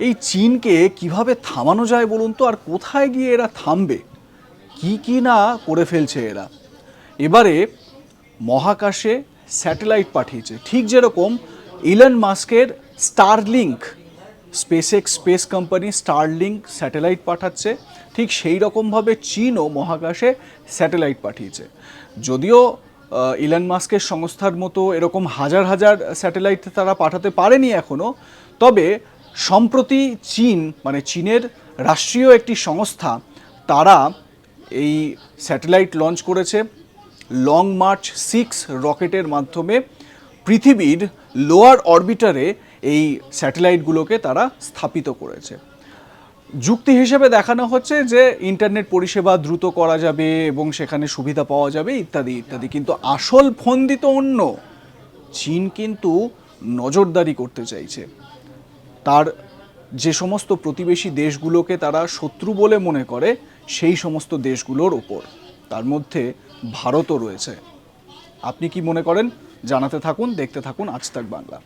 এই চীনকে কীভাবে থামানো যায় বলুন তো? আর কোথায় গিয়ে এরা থামবে? কি কি না করে ফেলছে এরা? এবারে মহাকাশে স্যাটেলাইট পাঠিয়েছে। ঠিক যেরকম ইলন মাস্কের Starlink, SpaceX space company Starlink satellite পাঠাচ্ছে। ঠিক সেই রকমভাবে চীনও মহাকাশে স্যাটেলাইট পাঠিয়েছে। যদিও ইলন মাস্কের সংস্থার মতো এরকম হাজার হাজার স্যাটেলাইট তারা পাঠাতে পারেনি এখনও তবে সম্প্রতি চীন মানে চীনের রাষ্ট্রীয় একটি সংস্থা, তারা এই স্যাটেলাইট লঞ্চ করেছে লং মার্চ সিক্স রকেটের মাধ্যমে পৃথিবীর লোয়ার অরবিটারে এই স্যাটেলাইটগুলোকে তারা স্থাপিত করেছে। যুক্তি হিসেবে দেখানো হচ্ছে যে ইন্টারনেট পরিষেবা দ্রুত করা যাবে এবং সেখানে সুবিধা পাওয়া যাবে, ইত্যাদি ইত্যাদি। কিন্তু আসল ফন্দি তো অন্য। চীন কিন্তু নজরদারি করতে চাইছে। তার যে সমস্ত প্রতিবেশী দেশগুলোকে তারা শত্রু বলে মনে করে, সেই সমস্ত দেশগুলোর ওপর। তার মধ্যে ভারতও রয়েছে। আপনি কি মনে করেন? জানাতে থাকুন, দেখতে থাকুন আজ তাক বাংলা।